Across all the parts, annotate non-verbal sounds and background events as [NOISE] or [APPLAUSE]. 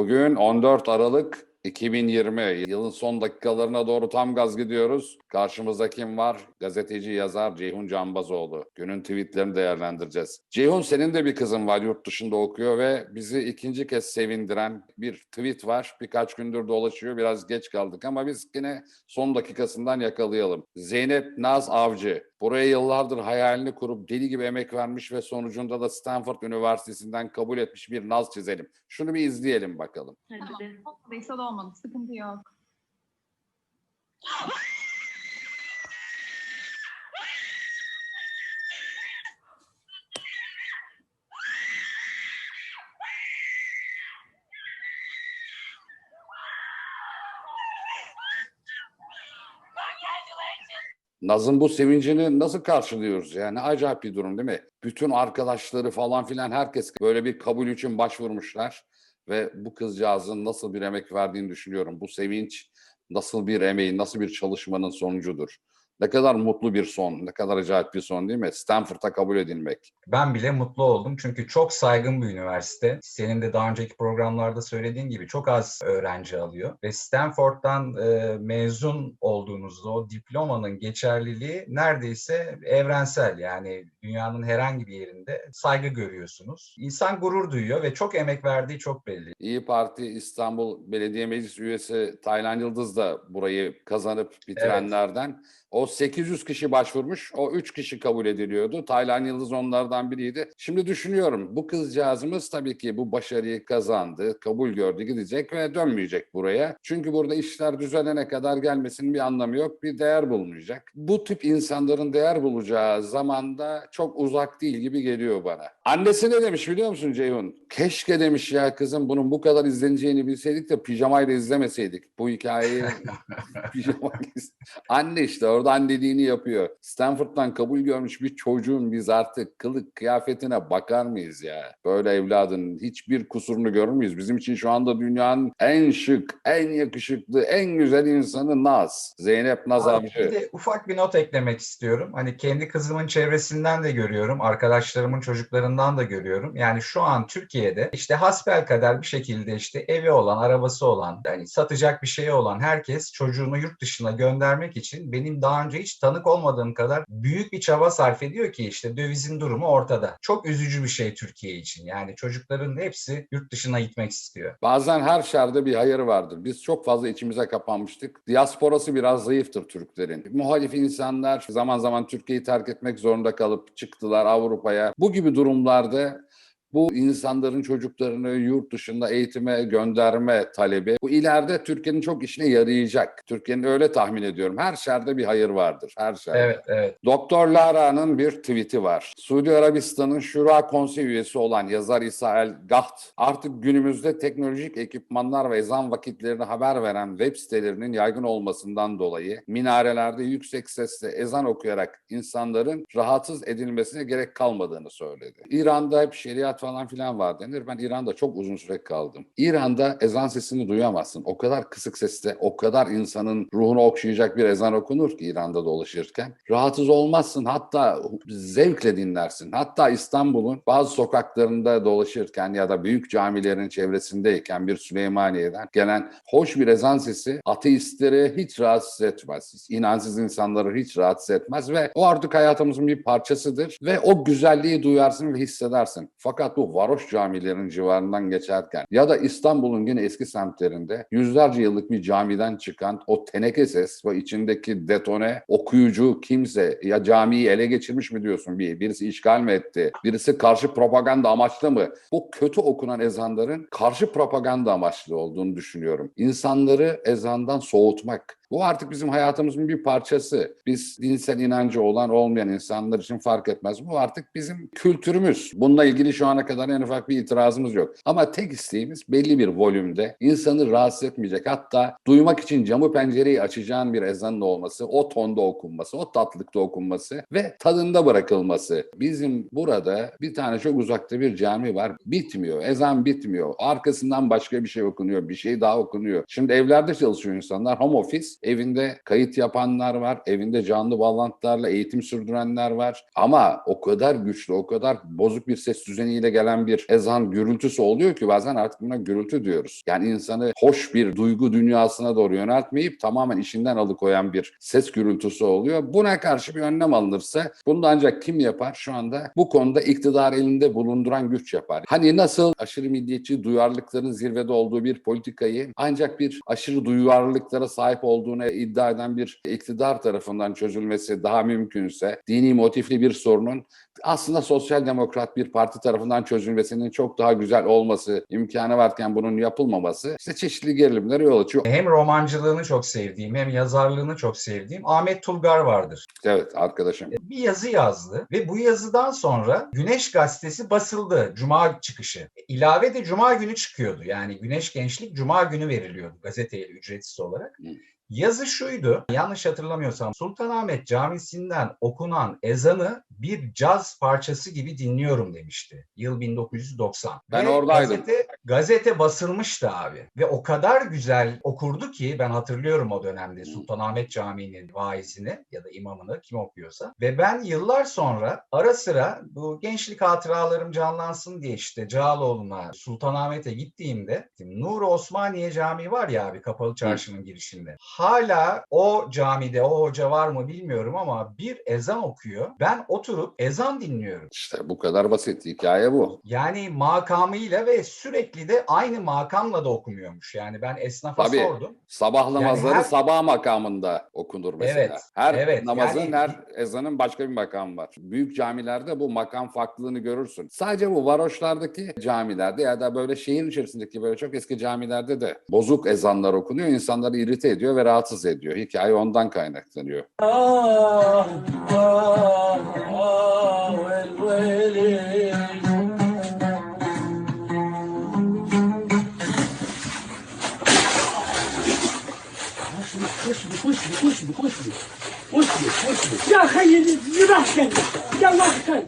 Bugün 14 Aralık 2020 yılın son dakikalarına doğru tam gaz gidiyoruz. Karşımızda kim var? Gazeteci yazar Ceyhun Canbazoğlu. Günün tweetlerini değerlendireceğiz. Ceyhun senin de bir kızın var yurt dışında okuyor ve bizi ikinci kez sevindiren bir tweet var. Birkaç gündür dolaşıyor biraz geç kaldık ama biz yine son dakikasından yakalayalım. Zeynep Naz Avcı buraya yıllardır hayalini kurup deli gibi emek vermiş ve sonucunda da Stanford Üniversitesi'nden kabul etmiş bir Naz çizelim. Şunu bir izleyelim bakalım. Hadi Tamam. da olmadı. Sıkıntı yok. Naz'ın bu sevincini nasıl karşılıyoruz yani? Acayip bir durum değil mi? Bütün arkadaşları falan filan herkes böyle bir kabul için başvurmuşlar. Ve bu kızcağızın nasıl bir emek verdiğini düşünüyorum. Bu sevinç nasıl bir emeğin, nasıl bir çalışmanın sonucudur. Ne kadar mutlu bir son, ne kadar acayip bir son değil mi? Stanford'a kabul edilmek. Ben bile mutlu oldum çünkü çok saygın bir üniversite. Senin de daha önceki programlarda söylediğin gibi çok az öğrenci alıyor. Ve Stanford'dan e, mezun olduğunuzda o diplomanın geçerliliği neredeyse evrensel. Yani dünyanın herhangi bir yerinde saygı görüyorsunuz. İnsan gurur duyuyor ve çok emek verdiği çok belli. İyi Parti İstanbul Belediye Meclis üyesi Taylan Yıldız da burayı kazanıp bitirenlerden. O 800 kişi başvurmuş, o 3 kişi kabul ediliyordu. Taylan Yıldız onlardan biriydi. Şimdi düşünüyorum bu kızcağızımız tabii ki bu başarıyı kazandı, kabul gördü, gidecek ve dönmeyecek buraya. Çünkü burada işler düzelene kadar gelmesinin bir anlamı yok, bir değer bulmayacak. Bu tip insanların değer bulacağı zamanda çok uzak değil gibi geliyor bana. Annesi ne demiş biliyor musun Ceyhun? Keşke demiş ya kızım bunun bu kadar izleneceğini bilseydik de pijamayla izlemeseydik. Bu hikayeyi [LAUGHS] pijamayla Anne işte orada anneliğini yapıyor. Stanford'dan kabul görmüş bir çocuğun biz artık kılık kıyafetine bakar mıyız ya? Böyle evladın hiçbir kusurunu görür müyüz? Bizim için şu anda dünyanın en şık, en yakışıklı, en güzel insanı Naz. Zeynep Naz Abi Bir de ufak bir not eklemek istiyorum. Hani kendi kızımın çevresinden de görüyorum, arkadaşlarımın çocuklarından da görüyorum. Yani şu an Türkiye'de işte hasbelkader bir şekilde işte evi olan, arabası olan, yani satacak bir şeyi olan herkes çocuğunu yurt dışına göndermek için benim daha önce hiç tanık olmadığım kadar büyük bir çaba sarf ediyor ki işte dövizin durumu ortada. Çok üzücü bir şey Türkiye için. Yani çocukların hepsi yurt dışına gitmek istiyor. Bazen her şerde bir hayır vardır. Biz çok fazla içimize kapanmıştık. Diasporası biraz zayıftır Türklerin. Muhalif insanlar zaman zaman Türkiye'yi terk etmek zorunda kalıp çıktılar Avrupa'ya. Bu gibi durumlarda bu insanların çocuklarını yurt dışında eğitime gönderme talebi bu ileride Türkiye'nin çok işine yarayacak. Türkiye'nin öyle tahmin ediyorum. Her şerde bir hayır vardır. Her şerde. Evet, evet. Doktor Lara'nın bir tweet'i var. Suudi Arabistan'ın Şura Konseyi üyesi olan yazar İsa El Gaht artık günümüzde teknolojik ekipmanlar ve ezan vakitlerini haber veren web sitelerinin yaygın olmasından dolayı minarelerde yüksek sesle ezan okuyarak insanların rahatsız edilmesine gerek kalmadığını söyledi. İran'da hep şeriat falan filan var denir. Ben İran'da çok uzun süre kaldım. İran'da ezan sesini duyamazsın. O kadar kısık sesle, o kadar insanın ruhunu okşayacak bir ezan okunur ki İran'da dolaşırken. Rahatsız olmazsın. Hatta zevkle dinlersin. Hatta İstanbul'un bazı sokaklarında dolaşırken ya da büyük camilerin çevresindeyken bir Süleymaniye'den gelen hoş bir ezan sesi ateistleri hiç rahatsız etmez. İnansız insanları hiç rahatsız etmez ve o artık hayatımızın bir parçasıdır ve o güzelliği duyarsın ve hissedersin. Fakat bu varoş camilerin civarından geçerken ya da İstanbul'un yine eski semtlerinde yüzlerce yıllık bir camiden çıkan o teneke ses ve içindeki detone okuyucu kimse ya camiyi ele geçirmiş mi diyorsun? Bir birisi işgal mi etti? Birisi karşı propaganda amaçlı mı? Bu kötü okunan ezanların karşı propaganda amaçlı olduğunu düşünüyorum. İnsanları ezandan soğutmak bu artık bizim hayatımızın bir parçası. Biz dinsel inancı olan olmayan insanlar için fark etmez. Bu artık bizim kültürümüz. Bununla ilgili şu ana kadar en ufak bir itirazımız yok. Ama tek isteğimiz belli bir volümde insanı rahatsız etmeyecek. Hatta duymak için camı pencereyi açacağın bir ezanın olması, o tonda okunması, o tatlıkta okunması ve tadında bırakılması. Bizim burada bir tane çok uzakta bir cami var. Bitmiyor. Ezan bitmiyor. Arkasından başka bir şey okunuyor. Bir şey daha okunuyor. Şimdi evlerde çalışıyor insanlar. Home office. Evinde kayıt yapanlar var, evinde canlı bağlantılarla eğitim sürdürenler var. Ama o kadar güçlü, o kadar bozuk bir ses düzeniyle gelen bir ezan gürültüsü oluyor ki bazen artık buna gürültü diyoruz. Yani insanı hoş bir duygu dünyasına doğru yöneltmeyip tamamen işinden alıkoyan bir ses gürültüsü oluyor. Buna karşı bir önlem alınırsa bunu da ancak kim yapar? Şu anda bu konuda iktidar elinde bulunduran güç yapar. Hani nasıl aşırı milliyetçi duyarlılıkların zirvede olduğu bir politikayı ancak bir aşırı duyarlılıklara sahip olduğunu iddia eden bir iktidar tarafından çözülmesi daha mümkünse dini motifli bir sorunun aslında sosyal demokrat bir parti tarafından çözülmesinin çok daha güzel olması imkanı varken bunun yapılmaması işte çeşitli gerilimlere yol açıyor. Hem romancılığını çok sevdiğim hem yazarlığını çok sevdiğim Ahmet Tulgar vardır. Evet arkadaşım. Bir yazı yazdı ve bu yazıdan sonra Güneş Gazetesi basıldı. Cuma çıkışı. İlave de Cuma günü çıkıyordu. Yani Güneş Gençlik Cuma günü veriliyordu gazeteye ücretsiz olarak. Hı. Yazı şuydu, yanlış hatırlamıyorsam Sultanahmet Camisi'nden okunan ezanı bir caz parçası gibi dinliyorum demişti. Yıl 1990. Ben Ve oradaydım. Gazete, gazete basılmıştı abi. Ve o kadar güzel okurdu ki ben hatırlıyorum o dönemde Sultanahmet Camii'nin vaizini ya da imamını kim okuyorsa. Ve ben yıllar sonra ara sıra bu gençlik hatıralarım canlansın diye işte Cağaloğlu'na Sultanahmet'e gittiğimde Nur Osmaniye Camii var ya abi kapalı çarşının girişinde. Hala o camide o hoca var mı bilmiyorum ama bir ezan okuyor. Ben oturup ezan dinliyorum. İşte bu kadar basit. Hikaye bu. Yani makamıyla ve sürekli de aynı makamla da okumuyormuş. Yani ben esnafa Tabii. sordum. Sabah Yani namazları her- sabah makamında okunur mesela. Evet, her evet. namazın, Yani- her ezanın başka bir makamı var. Büyük camilerde bu makam farklılığını görürsün. Sadece bu varoşlardaki camilerde ya da böyle şehir içerisindeki böyle çok eski camilerde de bozuk ezanlar okunuyor. İnsanları irite ediyor ve rahatsız ediyor. Hikaye ondan kaynaklanıyor. Ah, ah, ah, el veli. 我洗，我洗不好洗。我洗，我洗，牙还硬呢。你咋现在牙麻的干？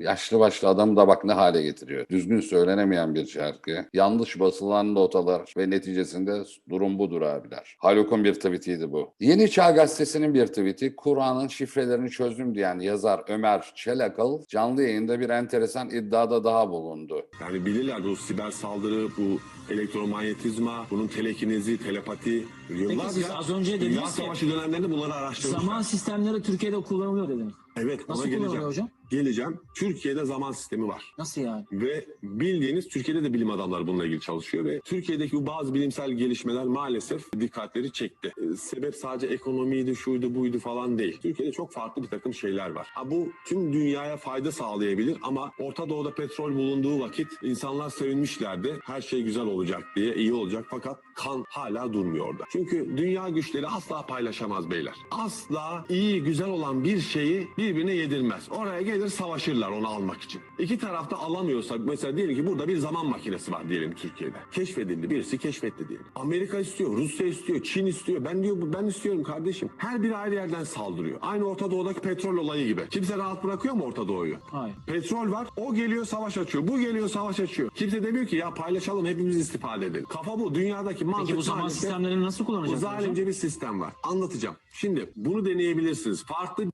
Yaşlı başlı adamı da bak ne hale getiriyor. Düzgün söylenemeyen bir şarkı. Yanlış basılan notalar ve neticesinde durum budur abiler. Haluk'un bir tweetiydi bu. Yeni Çağ Gazetesi'nin bir tweeti Kur'an'ın şifrelerini çözdüm diyen yazar Ömer Çelakal canlı yayında bir enteresan iddiada daha bulundu. Yani bilirler bu siber saldırı, bu elektromanyetizma, bunun telekinezi, telepati. Yıllarca siz az önce Dünya dediniz ki- Savaşı dönemlerinde bunları araştırmışlar. Zaman sistemleri Türkiye'de kullanılıyor dediniz. Evet Nasıl ona kullanılıyor geleceğim. hocam? Geleceğim. Türkiye'de zaman sistemi var. Nasıl yani? Ve bildiğiniz Türkiye'de de bilim adamları bununla ilgili çalışıyor ve Türkiye'deki bu bazı bilimsel gelişmeler maalesef dikkatleri çekti. Ee, Sebep sadece ekonomiydi, şuydu, buydu falan değil. Türkiye'de çok farklı bir takım şeyler var. Ha, bu tüm dünyaya fayda sağlayabilir ama Orta Doğu'da petrol bulunduğu vakit insanlar sevinmişlerdi. Her şey güzel olacak diye, iyi olacak fakat kan hala durmuyor orada. Çünkü dünya güçleri asla paylaşamaz beyler. Asla iyi, güzel olan bir şeyi birbirine yedirmez. Oraya gelir savaşırlar onu almak için. İki tarafta alamıyorsa mesela diyelim ki burada bir zaman makinesi var diyelim Türkiye'de. Keşfedildi birisi keşfetti diyelim. Amerika istiyor, Rusya istiyor, Çin istiyor. Ben diyor ben istiyorum kardeşim. Her biri ayrı yerden saldırıyor. Aynı Orta Doğu'daki petrol olayı gibi. Kimse rahat bırakıyor mu Orta Doğu'yu? Hayır. Petrol var. O geliyor savaş açıyor. Bu geliyor savaş açıyor. Kimse demiyor ki ya paylaşalım hepimiz istifade edelim. Kafa bu. Dünyadaki mantık Peki bu zaman maalesef- sistemlerini nasıl hocam? zalimce bir sistem var. Anlatacağım. Şimdi bunu deneyebilirsiniz. Farklı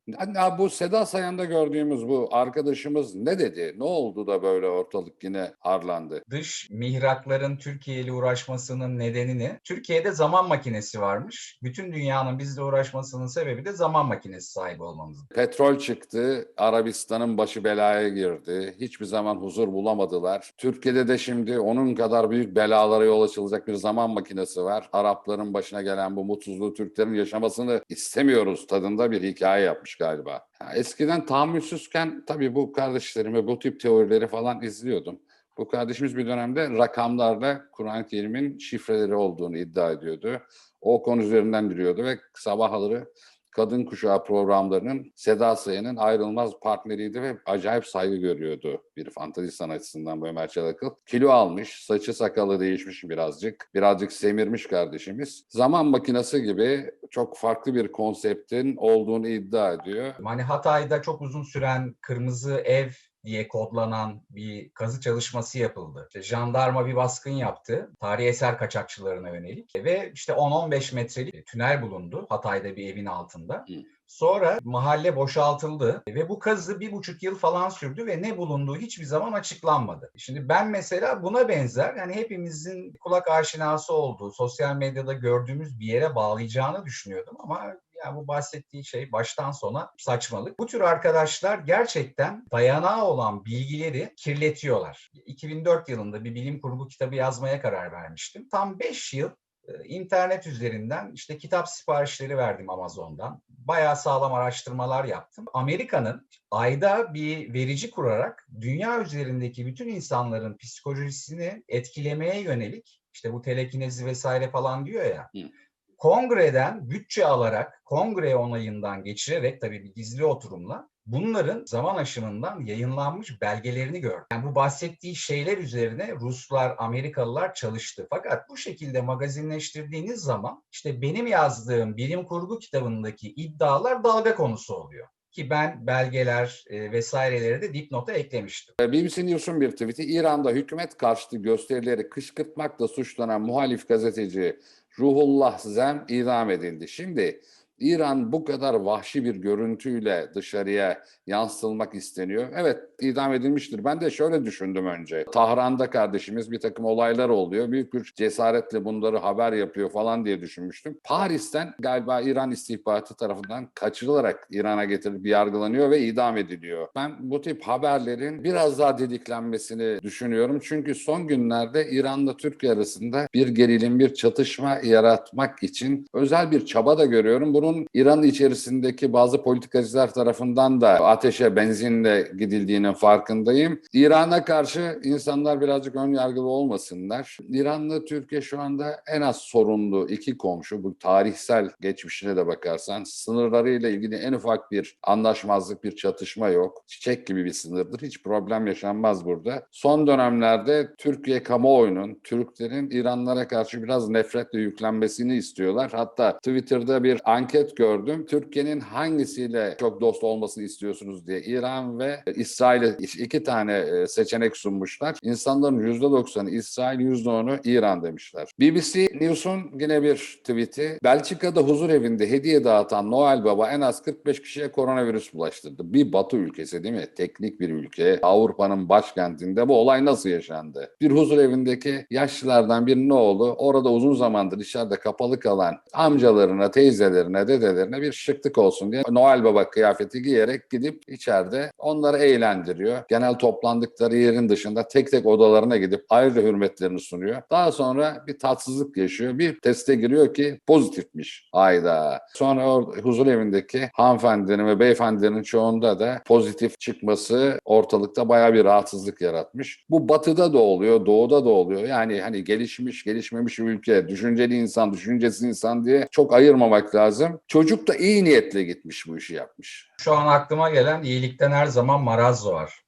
bu Seda Sayan'da gördüğümüz bu arkadaşımız ne dedi? Ne oldu da böyle ortalık yine harlandı? Dış mihrakların Türkiye ile uğraşmasının nedenini Türkiye'de zaman makinesi varmış. Bütün dünyanın bizle uğraşmasının sebebi de zaman makinesi sahibi olmamız. Petrol çıktı, Arabistan'ın başı belaya girdi. Hiçbir zaman huzur bulamadılar. Türkiye'de de şimdi onun kadar büyük belalara yol açılacak bir zaman makinesi var. Arapların başına gelen bu mutsuzluğu Türklerin yaşamasını istemiyoruz tadında bir hikaye yapmış galiba. Eskiden tahammülsüzken tabii bu kardeşlerimi bu tip teorileri falan izliyordum. Bu kardeşimiz bir dönemde rakamlarla Kur'an-ı Kerim'in şifreleri olduğunu iddia ediyordu. O konu üzerinden yürüyordu ve sabahları Kadın Kuşağı programlarının Seda Sayan'ın ayrılmaz partneriydi ve acayip saygı görüyordu bir fantezi sanatçısından bu Ömer Çalakıl. Kilo almış, saçı sakalı değişmiş birazcık. Birazcık semirmiş kardeşimiz. Zaman makinesi gibi çok farklı bir konseptin olduğunu iddia ediyor. Hani Hatay'da çok uzun süren kırmızı ev diye kodlanan bir kazı çalışması yapıldı. İşte jandarma bir baskın yaptı. Tarihi eser kaçakçılarına yönelik. Ve işte 10-15 metrelik tünel bulundu Hatay'da bir evin altında. Hı. Sonra mahalle boşaltıldı ve bu kazı bir buçuk yıl falan sürdü ve ne bulunduğu hiçbir zaman açıklanmadı. Şimdi ben mesela buna benzer yani hepimizin kulak aşinası olduğu, sosyal medyada gördüğümüz bir yere bağlayacağını düşünüyordum ama ya bu bahsettiği şey baştan sona saçmalık. Bu tür arkadaşlar gerçekten dayanağı olan bilgileri kirletiyorlar. 2004 yılında bir bilim kurgu kitabı yazmaya karar vermiştim. Tam 5 yıl e, internet üzerinden işte kitap siparişleri verdim Amazon'dan. Bayağı sağlam araştırmalar yaptım. Amerika'nın ayda bir verici kurarak dünya üzerindeki bütün insanların psikolojisini etkilemeye yönelik işte bu telekinezi vesaire falan diyor ya. Hı. Kongreden bütçe alarak, kongre onayından geçirerek tabii bir gizli oturumla bunların zaman aşımından yayınlanmış belgelerini gördüm. Yani bu bahsettiği şeyler üzerine Ruslar, Amerikalılar çalıştı. Fakat bu şekilde magazinleştirdiğiniz zaman işte benim yazdığım bilim kurgu kitabındaki iddialar dalga konusu oluyor. Ki ben belgeler e, vesaireleri de dipnota eklemiştim. BBC News'un bir tweet'i İran'da hükümet karşıtı gösterileri kışkırtmakla suçlanan muhalif gazeteci Ruhullah Zem idam edildi. Şimdi İran bu kadar vahşi bir görüntüyle dışarıya yansıtılmak isteniyor. Evet idam edilmiştir. Ben de şöyle düşündüm önce. Tahran'da kardeşimiz bir takım olaylar oluyor. Büyük bir cesaretle bunları haber yapıyor falan diye düşünmüştüm. Paris'ten galiba İran istihbaratı tarafından kaçırılarak İran'a getirilip yargılanıyor ve idam ediliyor. Ben bu tip haberlerin biraz daha didiklenmesini düşünüyorum. Çünkü son günlerde İran'la Türkiye arasında bir gerilim, bir çatışma yaratmak için özel bir çaba da görüyorum. Bunun İran içerisindeki bazı politikacılar tarafından da ateşe benzinle gidildiğinin farkındayım. İran'a karşı insanlar birazcık ön yargılı olmasınlar. İran'la Türkiye şu anda en az sorunlu iki komşu. Bu tarihsel geçmişine de bakarsan sınırlarıyla ilgili en ufak bir anlaşmazlık, bir çatışma yok. Çiçek gibi bir sınırdır. Hiç problem yaşanmaz burada. Son dönemlerde Türkiye kamuoyunun, Türklerin İranlara karşı biraz nefretle yüklenmesini istiyorlar. Hatta Twitter'da bir anket gördüm. Türkiye'nin hangisiyle çok dost olmasını istiyorsunuz diye. İran ve İsrail'e iki tane e, seçenek sunmuşlar. İnsanların %90'ı İsrail, %10'u İran demişler. BBC News'un yine bir tweet'i. Belçika'da huzur evinde hediye dağıtan Noel Baba en az 45 kişiye koronavirüs bulaştırdı. Bir batı ülkesi değil mi? Teknik bir ülke. Avrupa'nın başkentinde bu olay nasıl yaşandı? Bir huzur evindeki yaşlılardan birinin oğlu orada uzun zamandır dışarıda kapalı kalan amcalarına, teyzelerine, dedelerine bir şıklık olsun diye Noel Baba kıyafeti giyerek gidip içeride onları eğlendiriyor. Genel toplandıkları yerin dışında tek tek odalarına gidip ayrıca hürmetlerini sunuyor. Daha sonra bir tatsızlık yaşıyor. Bir teste giriyor ki pozitifmiş. Hayda. Sonra o huzur evindeki hanımefendilerin ve beyefendilerin çoğunda da pozitif çıkması ortalıkta bayağı bir rahatsızlık yaratmış. Bu batıda da oluyor, doğuda da oluyor. Yani hani gelişmiş, gelişmemiş ülke, düşünceli insan, düşüncesiz insan diye çok ayırmamak lazım. Çocuk da iyi niyetle gitmiş bu işi yapmış. Şu an aklıma gelen iyilikten her zaman maraz doğar.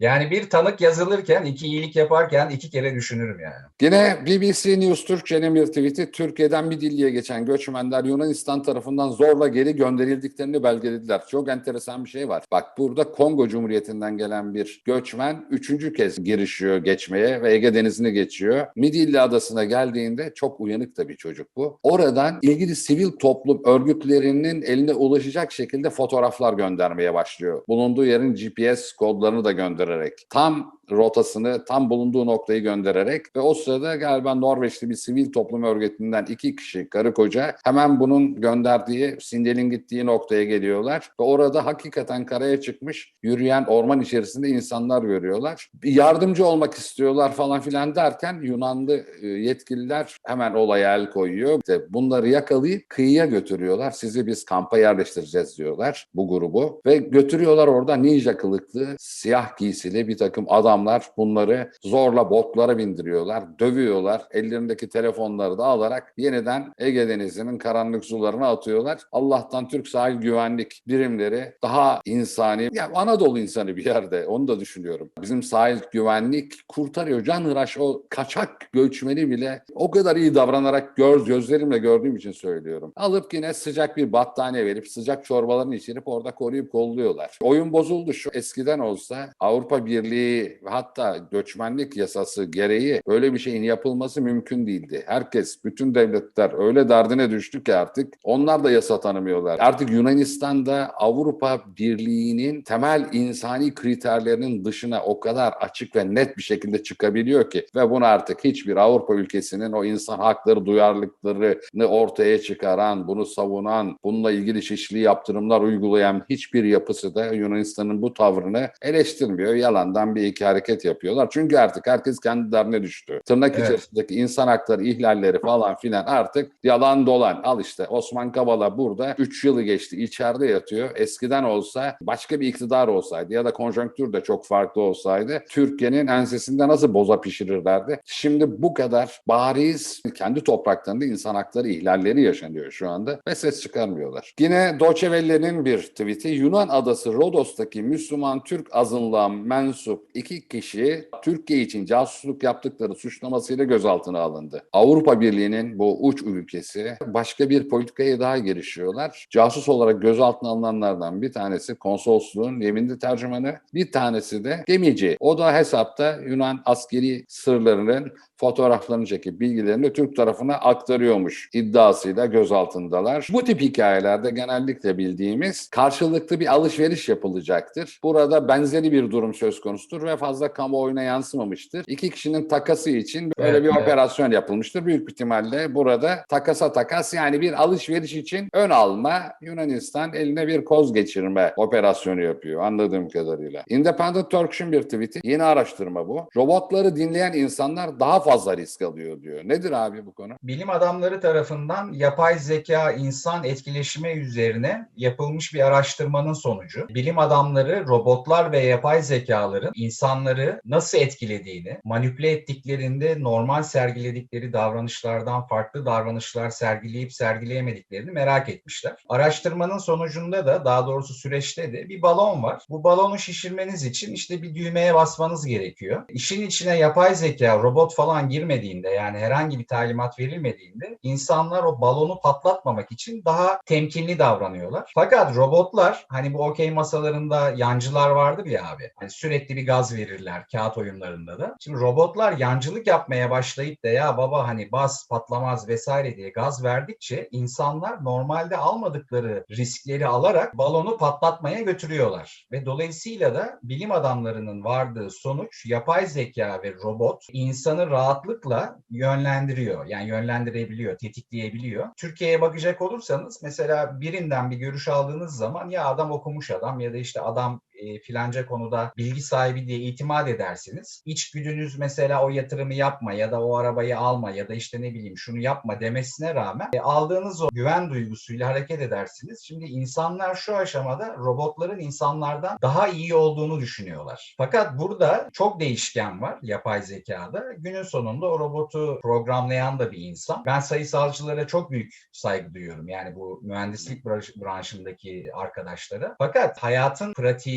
Yani bir tanık yazılırken, iki iyilik yaparken iki kere düşünürüm yani. Yine BBC News Türkçe'nin bir tweet'i Türkiye'den bir dilliye geçen göçmenler Yunanistan tarafından zorla geri gönderildiklerini belgelediler. Çok enteresan bir şey var. Bak burada Kongo Cumhuriyeti'nden gelen bir göçmen üçüncü kez girişiyor geçmeye ve Ege Denizi'ni geçiyor. Midilli Adası'na geldiğinde çok uyanık da bir çocuk bu. Oradan ilgili sivil toplum örgütlerinin eline ulaşacak şekilde fotoğraflar göndermeye başlıyor. Bulunduğu yerin GPS kodlarını da göndererek. Tam rotasını, tam bulunduğu noktayı göndererek ve o sırada galiba Norveçli bir sivil toplum örgütünden iki kişi karı koca hemen bunun gönderdiği sinyalin gittiği noktaya geliyorlar ve orada hakikaten karaya çıkmış yürüyen orman içerisinde insanlar görüyorlar. Yardımcı olmak istiyorlar falan filan derken Yunanlı e, yetkililer hemen olaya el koyuyor. İşte bunları yakalayıp kıyıya götürüyorlar. Sizi biz kampa yerleştireceğiz diyorlar bu grubu ve götürüyorlar orada ninja kılıklı, siyah giysili bir takım adam adamlar bunları zorla botlara bindiriyorlar, dövüyorlar. Ellerindeki telefonları da alarak yeniden Ege Denizi'nin karanlık sularına atıyorlar. Allah'tan Türk sahil güvenlik birimleri daha insani, ya Anadolu insanı bir yerde onu da düşünüyorum. Bizim sahil güvenlik kurtarıyor. Canhıraş o kaçak göçmeni bile o kadar iyi davranarak gör, gözlerimle gördüğüm için söylüyorum. Alıp yine sıcak bir battaniye verip sıcak çorbalarını içirip orada koruyup kolluyorlar. Oyun bozuldu şu eskiden olsa Avrupa Birliği hatta göçmenlik yasası gereği böyle bir şeyin yapılması mümkün değildi. Herkes, bütün devletler öyle derdine düştü ki artık onlar da yasa tanımıyorlar. Artık Yunanistan'da Avrupa Birliği'nin temel insani kriterlerinin dışına o kadar açık ve net bir şekilde çıkabiliyor ki ve bunu artık hiçbir Avrupa ülkesinin o insan hakları duyarlılıklarını ortaya çıkaran, bunu savunan, bununla ilgili çeşitli yaptırımlar uygulayan hiçbir yapısı da Yunanistan'ın bu tavrını eleştirmiyor. Yalandan bir iki hareket yapıyorlar. Çünkü artık herkes kendi derdine düştü. Tırnak Evet. içerisindeki insan hakları ihlalleri falan filan artık yalan dolan. Al işte Osman Kavala burada 3 yılı geçti. içeride yatıyor. Eskiden olsa başka bir iktidar olsaydı ya da konjonktür de çok farklı olsaydı Türkiye'nin ensesinde nasıl boza pişirirlerdi? Şimdi bu kadar bariz kendi topraklarında insan hakları ihlalleri yaşanıyor şu anda ve ses çıkarmıyorlar. Yine Deutsche Welle'nin bir tweet'i Yunan adası Rodos'taki Müslüman Türk azınlığa mensup iki kişi Türkiye için casusluk yaptıkları suçlamasıyla gözaltına alındı. Avrupa Birliği'nin bu uç ülkesi başka bir politikaya daha girişiyorlar. Casus olarak gözaltına alınanlardan bir tanesi konsolosluğun yeminli tercümanı, bir tanesi de gemici. O da hesapta Yunan askeri sırlarının fotoğraflarını çekip bilgilerini Türk tarafına aktarıyormuş iddiasıyla gözaltındalar. Bu tip hikayelerde genellikle bildiğimiz karşılıklı bir alışveriş yapılacaktır. Burada benzeri bir durum söz konusudur ve fazla kamuoyuna yansımamıştır. İki kişinin takası için böyle Evet, bir evet. operasyon yapılmıştır. Büyük ihtimalle burada takasa takas yani bir alışveriş için ön alma Yunanistan eline bir koz geçirme operasyonu yapıyor anladığım kadarıyla. Independent Turkish'in bir tweet'i yeni araştırma bu. Robotları dinleyen insanlar daha fazla risk alıyor diyor. Nedir abi bu konu? Bilim adamları tarafından yapay zeka insan etkileşimi üzerine yapılmış bir araştırmanın sonucu. Bilim adamları robotlar ve yapay zekaların insanları nasıl etkilediğini, manipüle ettiklerinde normal sergiledikleri davranışlardan farklı davranışlar sergileyip sergileyemediklerini merak etmişler. Araştırmanın sonucunda da daha doğrusu süreçte de bir balon var. Bu balonu şişirmeniz için işte bir düğmeye basmanız gerekiyor. İşin içine yapay zeka, robot falan girmediğinde yani herhangi bir talimat verilmediğinde insanlar o balonu patlatmamak için daha temkinli davranıyorlar. Fakat robotlar hani bu okey masalarında yancılar vardır ya abi. Hani sürekli bir gaz verirler kağıt oyunlarında da. Şimdi robotlar yancılık yapmaya başlayıp da ya baba hani bas patlamaz vesaire diye gaz verdikçe insanlar normalde almadıkları riskleri alarak balonu patlatmaya götürüyorlar. Ve dolayısıyla da bilim adamlarının vardığı sonuç yapay zeka ve robot insanı rahatlıkla yönlendiriyor. Yani yönlendirebiliyor, tetikleyebiliyor. Türkiye'ye bakacak olursanız mesela birinden bir görüş aldığınız zaman ya adam okumuş adam ya da işte adam e, filanca konuda bilgi sahibi diye itimat edersiniz. İçgüdünüz mesela o yatırımı yapma ya da o arabayı alma ya da işte ne bileyim şunu yapma demesine rağmen e, aldığınız o güven duygusuyla hareket edersiniz. Şimdi insanlar şu aşamada robotların insanlardan daha iyi olduğunu düşünüyorlar. Fakat burada çok değişken var yapay zekada. Günün sonunda o robotu programlayan da bir insan. Ben sayısalcılara çok büyük saygı duyuyorum. Yani bu mühendislik branş- branşındaki arkadaşlara. Fakat hayatın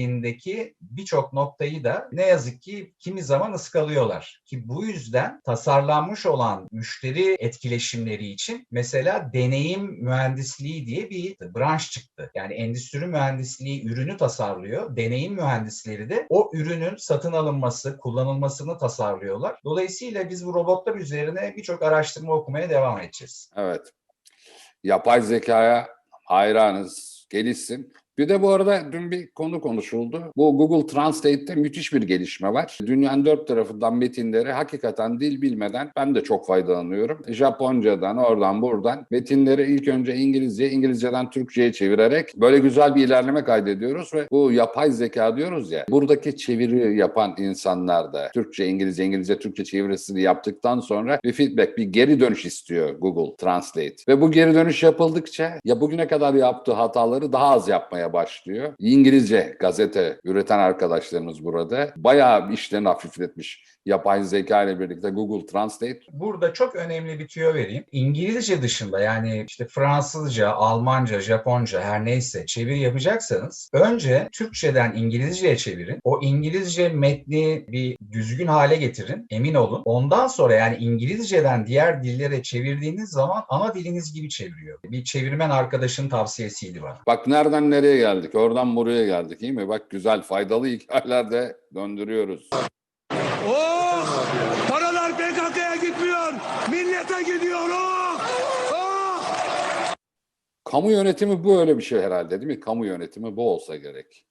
pratiğindeki birçok noktayı da ne yazık ki kimi zaman ıskalıyorlar. Ki bu yüzden tasarlanmış olan müşteri etkileşimleri için mesela deneyim mühendisliği diye bir branş çıktı. Yani endüstri mühendisliği ürünü tasarlıyor. Deneyim mühendisleri de o ürünün satın alınması, kullanılmasını tasarlıyorlar. Dolayısıyla biz bu robotlar üzerine birçok araştırma okumaya devam edeceğiz. Evet. Yapay zekaya hayranız. Gelişsin. Bir de bu arada dün bir konu konuşuldu. Bu Google Translate'te müthiş bir gelişme var. Dünyanın dört tarafından metinleri hakikaten dil bilmeden ben de çok faydalanıyorum. Japoncadan, oradan, buradan metinleri ilk önce İngilizce, İngilizceden Türkçe'ye çevirerek böyle güzel bir ilerleme kaydediyoruz ve bu yapay zeka diyoruz ya, buradaki çeviri yapan insanlar da Türkçe, İngilizce, İngilizce, Türkçe çevirisini yaptıktan sonra bir feedback, bir geri dönüş istiyor Google Translate. Ve bu geri dönüş yapıldıkça ya bugüne kadar yaptığı hataları daha az yapmaya başlıyor. İngilizce gazete üreten arkadaşlarımız burada bayağı işlerini hafifletmiş. Yapay zeka ile birlikte Google Translate Burada çok önemli bir tüyo vereyim. İngilizce dışında yani işte Fransızca, Almanca, Japonca her neyse çeviri yapacaksanız önce Türkçeden İngilizceye çevirin. O İngilizce metni bir düzgün hale getirin. Emin olun. Ondan sonra yani İngilizceden diğer dillere çevirdiğiniz zaman ana diliniz gibi çeviriyor. Bir çevirmen arkadaşın tavsiyesiydi var. Bak nereden nereye geldik? Oradan buraya geldik iyi mi? Bak güzel faydalı hikayeler de döndürüyoruz. Oh! Paralar PKK'ya gitmiyor. Millete gidiyor. Oh! Oh! Kamu yönetimi bu öyle bir şey herhalde değil mi? Kamu yönetimi bu olsa gerek.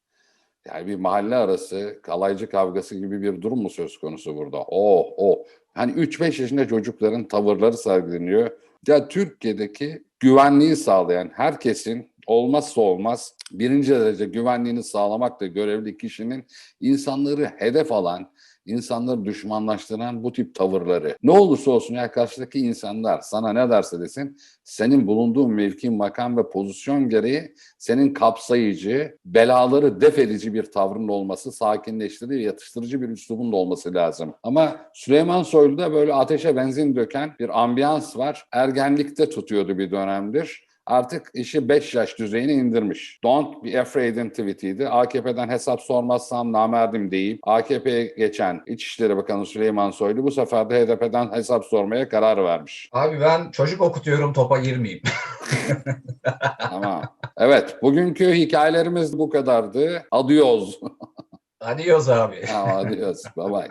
Yani bir mahalle arası kalaycı kavgası gibi bir durum mu söz konusu burada? Oh oh. Hani 3-5 yaşında çocukların tavırları sergileniyor. Ya Türkiye'deki güvenliği sağlayan herkesin olmazsa olmaz birinci derece güvenliğini sağlamakla görevli kişinin insanları hedef alan, insanları düşmanlaştıran bu tip tavırları. Ne olursa olsun ya karşıdaki insanlar sana ne derse desin senin bulunduğun mevki, makam ve pozisyon gereği senin kapsayıcı, belaları def edici bir tavrın olması, sakinleştirici, yatıştırıcı bir üslubun da olması lazım. Ama Süleyman Soylu'da böyle ateşe benzin döken bir ambiyans var. Ergenlikte tutuyordu bir dönemdir. Artık işi 5 yaş düzeyine indirmiş. Don't be afraid'in tweetiydi. AKP'den hesap sormazsam namerdim deyip AKP'ye geçen İçişleri Bakanı Süleyman Soylu bu sefer de HDP'den hesap sormaya karar vermiş. Abi ben çocuk okutuyorum topa girmeyeyim. [LAUGHS] Tamam. Evet, bugünkü hikayelerimiz bu kadardı. Adios. Adios abi. Tamam, adios. Bye bye.